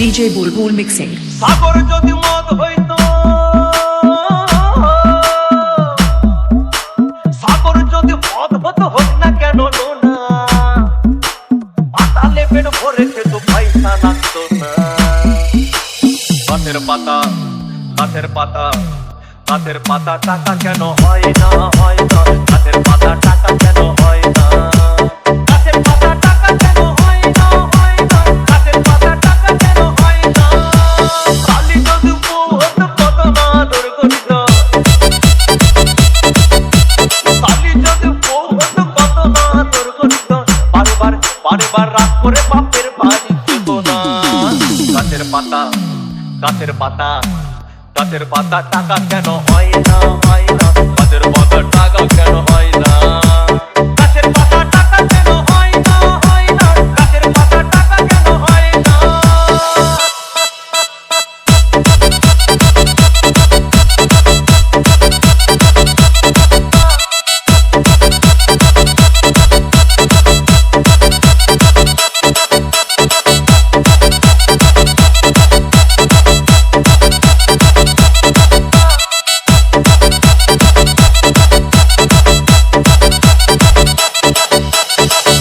DJ Bulbul Mixing. সাগর যদি মদ হইতো, সাগর যদি মদ হতো, হোক না কেন পাতালে পেট ভরে খেতো, পয়সা লাগতো না। গাছের পাতা গাছের পাতা গাছের পাতা টাকা কেন হয় না হয় না। গাছের পাতা টাকা কেন হয় বারবার রাত করে বাপের বাড়ি যেত না। গাছের পাতা গাছের পাতা গাছের পাতা টাকা কেন হয় না হয় না? গাছের পাতা টাকা কেন হয় না?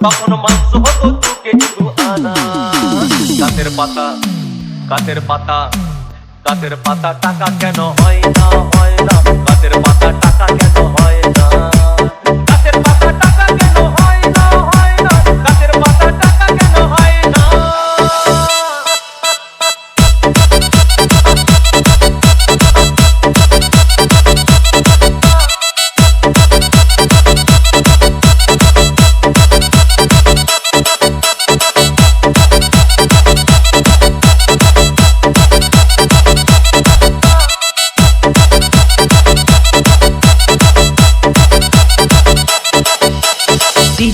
তখন মাংস হতো দু শুধু আনা গাছের পাতা গাছের পাতা গাছের পাতা টাকা কেন হয় না?